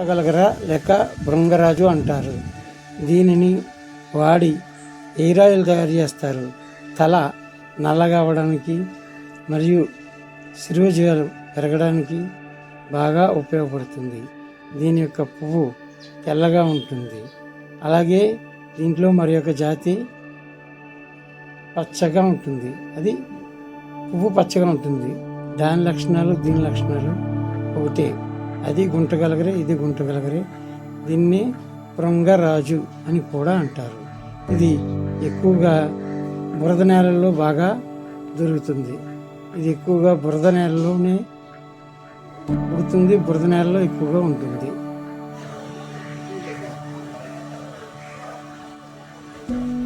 గలగర లేక బృంగరాజు అంటారు. దీనిని వాడి ఎయిరాయిల్ తయారు చేస్తారు. తల నల్లగా అవ్వడానికి మరియు శిరోజీవాలు పెరగడానికి బాగా ఉపయోగపడుతుంది. దీని యొక్క పువ్వు తెల్లగా ఉంటుంది. అలాగే దీంట్లో మరి యొక్క జాతి పచ్చగా ఉంటుంది. అది పువ్వు పచ్చగా ఉంటుంది. దాని లక్షణాలు దీని లక్షణాలు ఒకటే. అది గుంటగలగరి ఇది గుంటగలగరి. దీన్ని రాజు అని కూడా అంటారు. ఇది ఎక్కువగా బురద నేలల్లో బాగా దొరుకుతుంది. ఇది ఎక్కువగా బురద నేలలోనే పుడుతుంది బురద నేలలో ఎక్కువగా ఉంటుంది. thank you